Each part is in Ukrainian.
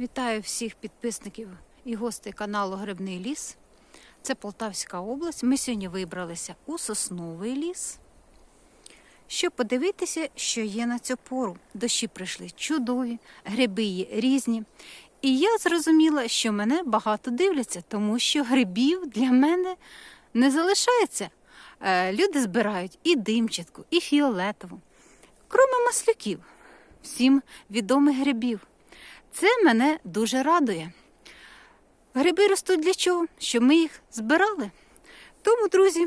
Вітаю всіх підписників і гостей каналу Грибний ліс. Це Полтавська область. Ми сьогодні вибралися у сосновий ліс, щоб подивитися, що є на цю пору. Дощі прийшли чудові, гриби є різні. І я зрозуміла, що мене багато дивляться, тому що грибів для мене не залишається. Е, Люди збирають і димчатку, і фіолетову, кроме маслюків, всім відомих грибів. Це мене дуже радує. Гриби ростуть для чого? Щоб ми їх збирали. Тому, друзі,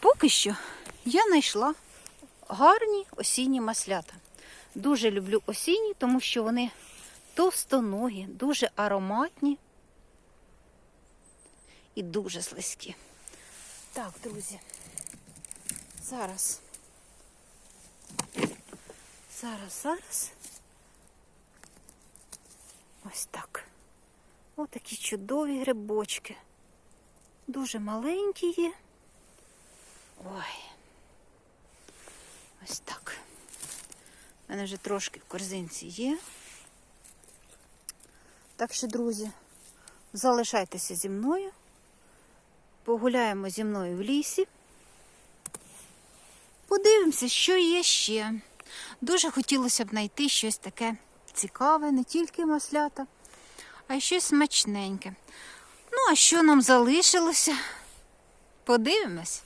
поки що я знайшла гарні осінні маслята. Дуже люблю осінні, тому що вони товстоногі, дуже ароматні і дуже слизькі. Так, друзі, зараз. Зараз, зараз. Ось так. Ось такі чудові грибочки. Дуже маленькі є. Ой. Ось так. У мене вже трошки в корзинці є. Так що, друзі, залишайтеся зі мною. Погуляємо зі мною в лісі. Подивимося, що є ще. Дуже хотілося б знайти щось таке цікаве, не тільки маслята, а й щось смачненьке. Ну, а що нам залишилося? Подивимось.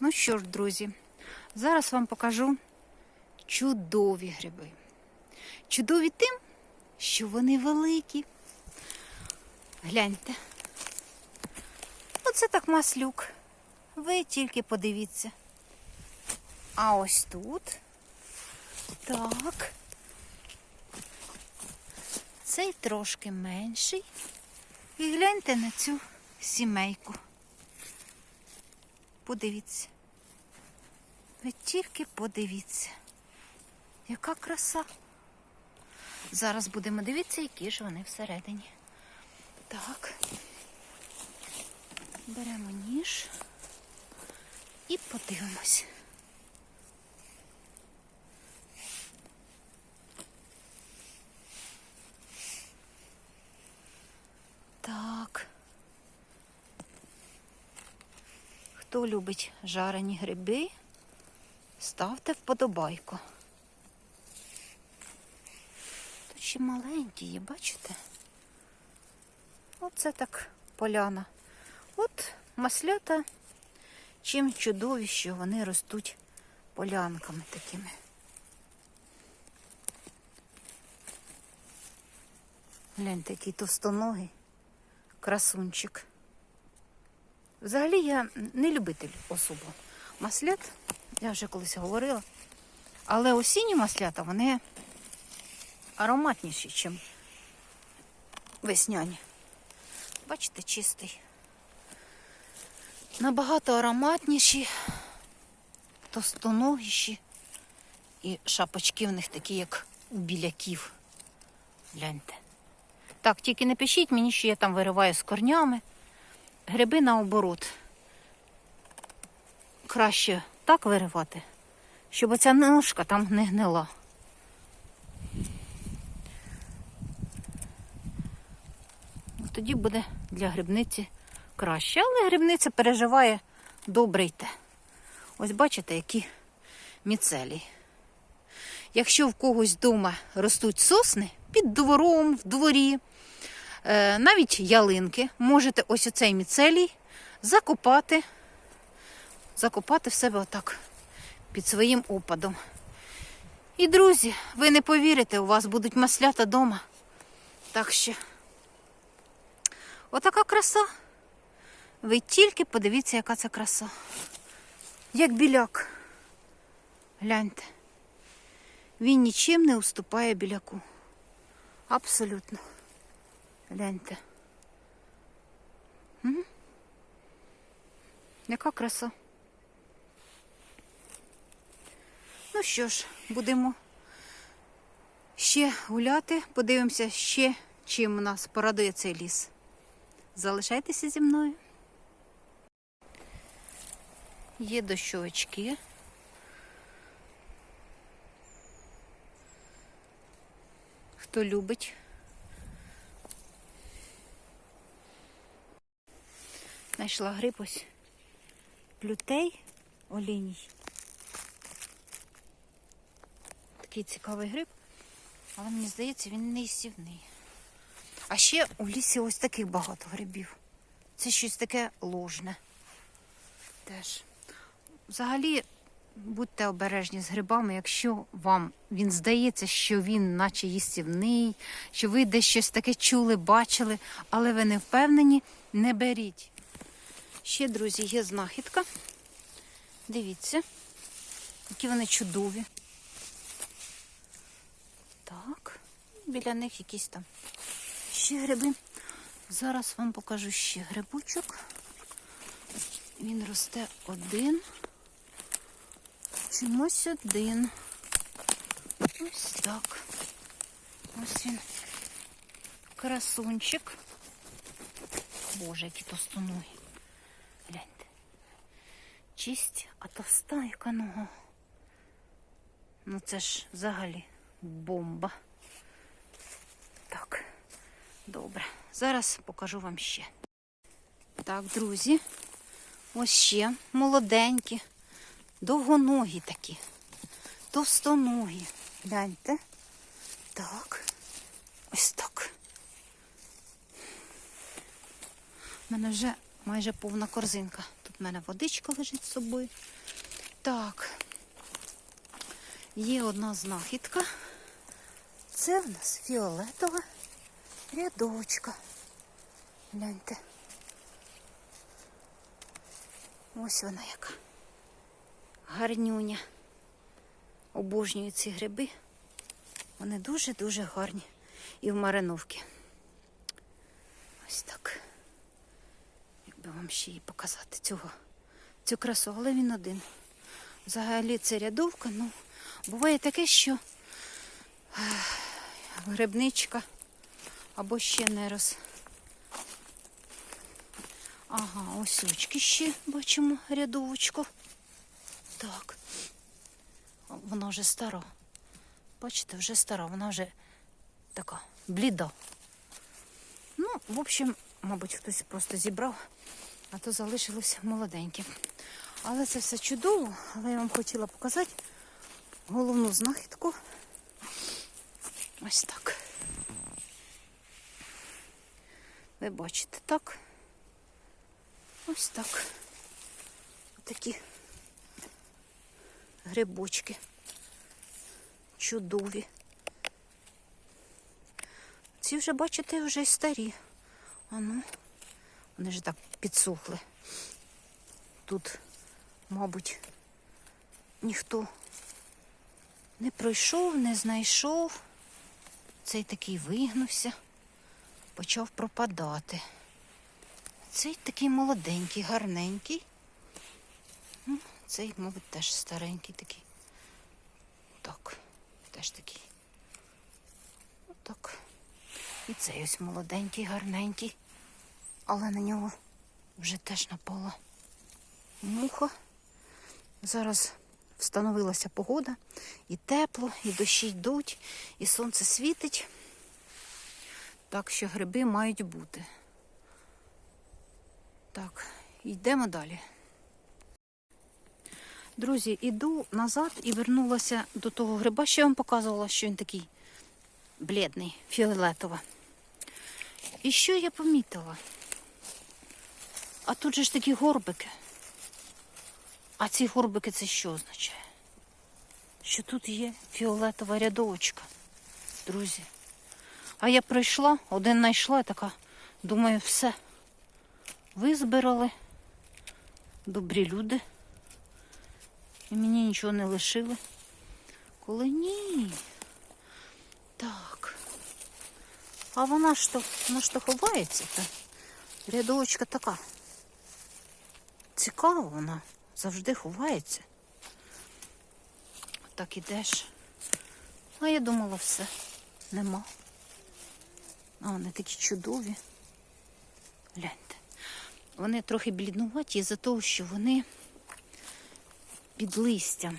Ну що ж, друзі, зараз вам покажу чудові гриби. Чудові тим, що вони великі. Гляньте. Оце так маслюк. Ви тільки подивіться. А ось тут. Так. Цей трошки менший. І гляньте на цю сімейку. Подивіться. Ви тільки подивіться. Яка краса. Зараз будемо дивитися, які ж вони всередині. Так. Беремо ніж і подивимось. Так. Хто любить жарені гриби, ставте вподобайку. Тут ще маленькі є, бачите? Оце так поляна. От маслята, чим чудові, що вони ростуть полянками такими. Гляньте, який товстоногий красунчик. Взагалі я не любитель особо маслят, я вже колись говорила. Але осінні маслята вони ароматніші, ніж весняні. Бачите, чистий. Набагато ароматніші, товстоногіші. І шапочки в них такі, як у біляків. Гляньте. Так, тільки не пишіть мені, що я там вириваю з корнями. Гриби наоборот. Краще так виривати, щоб оця ножка там не гнила. Тоді буде для грибниці краще. Але грибниця переживає добре те. Ось бачите, які міцелі. Якщо в когось вдома ростуть сосни під двором, в дворі, навіть ялинки, можете ось оцей міцелій закопати, закопати в себе отак під своїм опадом. І, друзі, ви не повірите, у вас будуть маслята вдома. Так що, отака краса. Ви тільки подивіться, яка це краса. Як біляк. Гляньте. Він нічим не уступає біляку. Абсолютно. Гляньте. Яка краса. Ну що ж, будемо ще гуляти, подивимося ще, чим нас порадує цей ліс. Залишайтеся зі мною. Є дощовички. Хто любить. Знайшла гриб ось. Плютей оліній. Такий цікавий гриб, але мені здається, він не сівний. А ще у лісі ось таких багато грибів. Це щось таке ложне. Теж. Взагалі, будьте обережні з грибами, якщо вам він здається, що він наче їстівний, що ви десь щось таке чули, бачили, але ви не впевнені, не беріть. Ще, друзі, є знахідка. Дивіться, які вони чудові. Так, біля них якісь там ще гриби. Зараз вам покажу ще грибочок. Він росте один. Чомусь один. Ось так. Ось він. Красунчик. Боже, які товстоногі. Чисть, а товста яка нога. Ну це ж взагалі бомба. Так, добре. Зараз покажу вам ще. Так, друзі, ось ще молоденькі, довгоногі такі, товстоногі. Гляньте. Так, ось так. У мене вже майже повна корзинка. В мене водичка лежить з собою. Так, є одна знахідка. Це в нас фіолетова рядовочка. Гляньте. Ось вона яка. Гарнюня. Обожнюю ці гриби. Вони дуже-дуже гарні. І в мариновці. Ось так. Якби вам ще її показати цього, цю красу, але він один. Взагалі це рядовка, ну, буває таке, що грибничка або ще не роз. Ага, ось очки ще бачимо рядовочку. Так. О, Вона вже стара. Бачите, вже стара, вона вже така бліда. Ну, в общем, мабуть, хтось просто зібрав, а то залишилось молоденьке. Але це все чудово, але я вам хотіла показати головну знахідку. Ось так. Ви бачите, так? Ось так. Такі грибочки. Чудові. Ці вже, бачите, вже й старі. А ну, вони ж так підсохли. Тут, мабуть, ніхто не пройшов, не знайшов. Цей такий вигнувся, почав пропадати. Цей такий молоденький, гарненький. Ну, Цей, мабуть, теж старенький такий. Так, теж такий. Отак. І цей ось молоденький, гарненький. Але на нього вже теж напала муха. Зараз встановилася погода. І тепло, і дощі йдуть, і сонце світить. Так що гриби мають бути. Так, йдемо далі. Друзі, іду назад і вернулася до того гриба, що я вам показувала, що він такий блідний, фіолетова. І що я помітила? А тут же ж такі горбики. А ці горбики це що означає? Що тут є фіолетова рядовочка, друзі. А я прийшла, один знайшла, така, думаю, все. Визбирали. Добрі люди. І мені нічого не лишили. Коли ні. Так. А вона ж то, вона ж то ховається. Та. Рядовочка така. Цікава вона. Завжди ховається. так ідеш. А я думала, все. Нема. А вони такі чудові. Гляньте. Вони трохи бліднуваті із-за того, що вони під листям.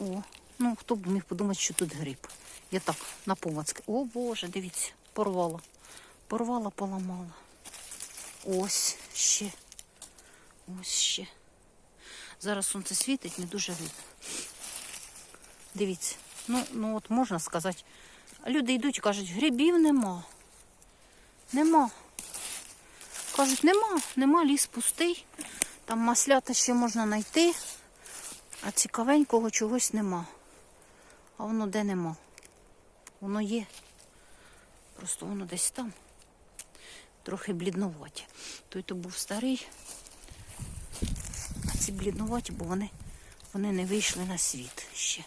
О, ну хто б міг подумати, що тут гриб. Я так на помацки. О Боже, дивіться, порвала. Порвала, поламала. Ось ще. Ось ще. Зараз сонце світить, не дуже видно. Дивіться. Ну, ну от можна сказати. Люди йдуть і кажуть, грибів нема. Нема. Кажуть, нема, нема, ліс пустий. Там маслята ще можна знайти, а цікавенького чогось нема. А воно де нема? Воно є. Просто воно десь там. Трохи бліднуваті. Той то був старий, ці бліднуваті, бо вони, вони не вийшли на світ ще.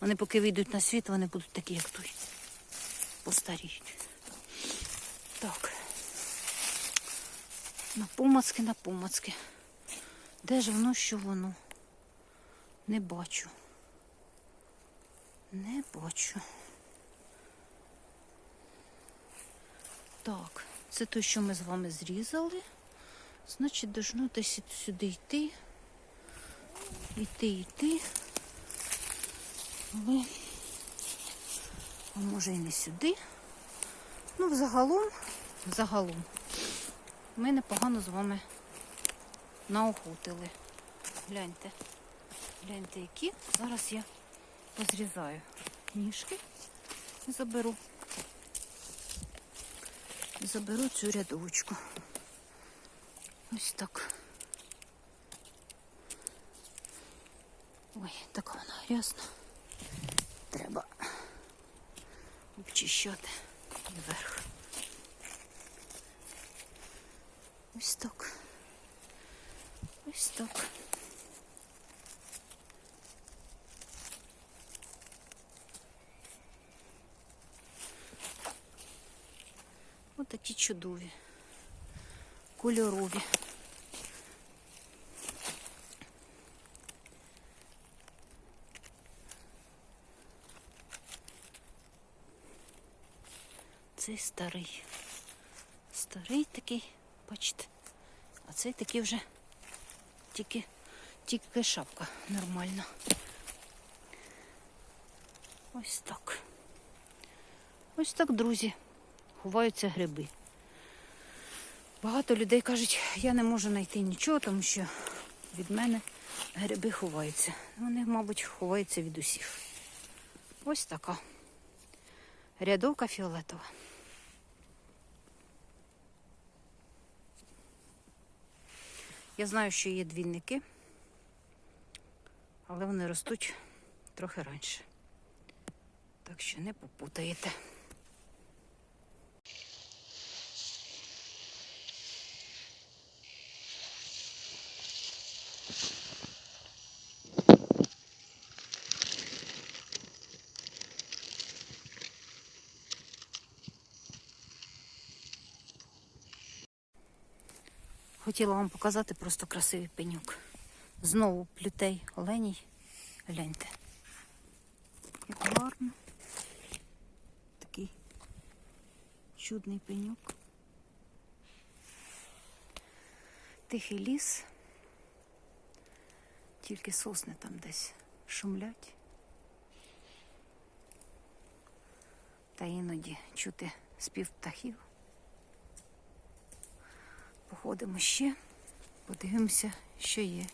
Вони поки вийдуть на світ, вони будуть такі, як той. Постаріють. Так. На помацки, на помацки. Де ж воно, що воно? Не бачу. Не бачу. Так, це те, що ми з вами зрізали. Значить, должно десь сюди йти. Йти, йти. Але може і не сюди. Ну, взагалом, взагалом, ми непогано з вами наохотили. Гляньте. Гляньте, які. Зараз я позрізаю ніжки і заберу. Заберу цю рядовочку. Ось так. Ой, така вона грязна. Треба обчищати вверх. Ось так. Ось так. Ось такі чудові, кольорові. Цей старий. Старий такий, бачите. А цей такий вже тільки, тільки шапка нормальна. Ось так. Ось так, друзі, ховаються гриби. Багато людей кажуть, я не можу знайти нічого, тому що від мене гриби ховаються. Вони, мабуть, ховаються від усіх. Ось така. Рядовка фіолетова. Я знаю, що є двійники, але вони ростуть трохи раніше. Так що не попутаєте. Хотіла вам показати просто красивий пенюк. Знову плютей оленій. Гляньте. Як гарно. Такий чудний пенюк. Тихий ліс. Тільки сосни там десь шумлять. Та іноді чути спів птахів. Походимо ще, подивимося, що є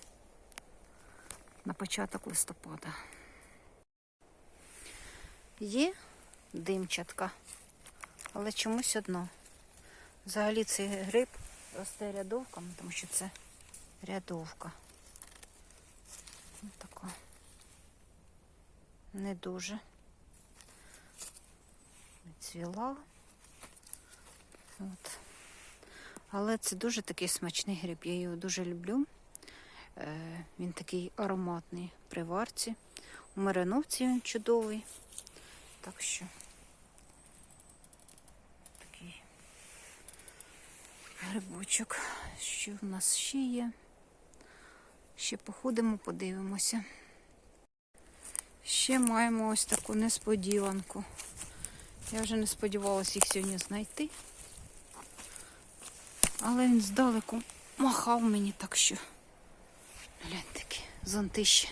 на початок листопада. Є димчатка, але чомусь одно. Взагалі цей гриб росте рядовками, тому що це рядовка. Ось така. Не дуже. Цвіла. От. Але це дуже такий смачний гриб. Я його дуже люблю. Е, Він такий ароматний при варці. У Мариновці він чудовий. Так що такий грибочок. Що в нас ще є? Ще походимо, подивимося. Ще маємо ось таку несподіванку. Я вже не сподівалася їх сьогодні знайти. Але він здалеку махав мені так що. Глянь такі зонтище.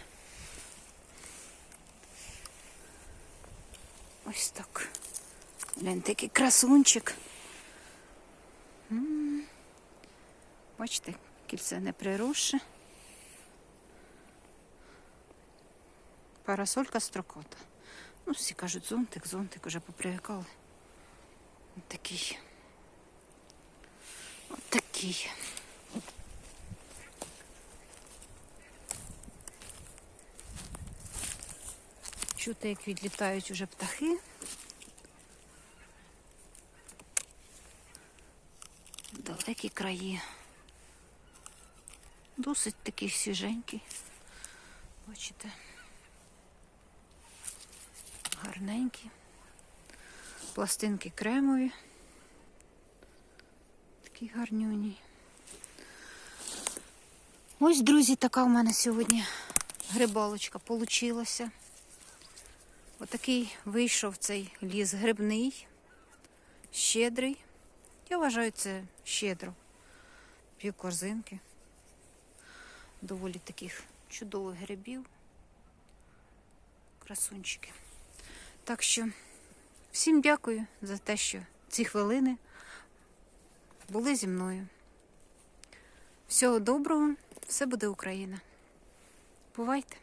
Ось так. Глянь такий красунчик. Бачите, кільце не приросше. Парасолька строкота. Ну, всі кажуть, зонтик, зонтик, уже попривикали. Такий. Ось такий. Чути, як відлітають уже птахи. Далекі краї. Досить такий свіженький. Бачите? Гарненькі. Пластинки кремові. Такі гарнюні. Ось, друзі, така у мене сьогодні грибалочка получилася. Отакий вийшов цей ліс грибний, щедрий. Я вважаю, це щедро. Пів корзинки. Доволі таких чудових грибів. Красунчики. Так що всім дякую за те, що ці хвилини були зі мною. Всього доброго, все буде Україна. Бувайте!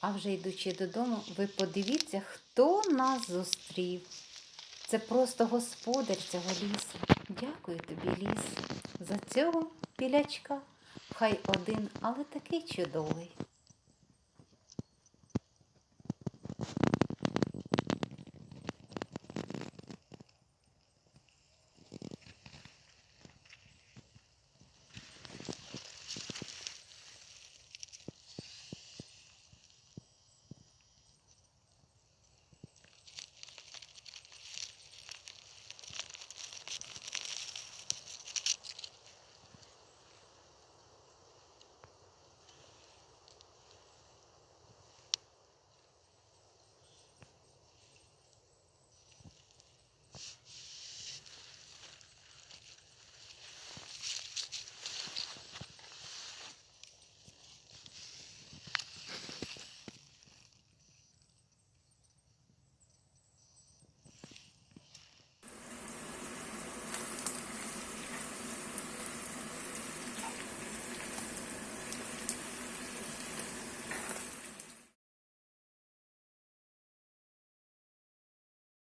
А вже йдучи додому, ви подивіться, хто нас зустрів. Це просто господар цього лісу. Дякую тобі, ліс, за цього білячка. Хай один, але такий чудовий.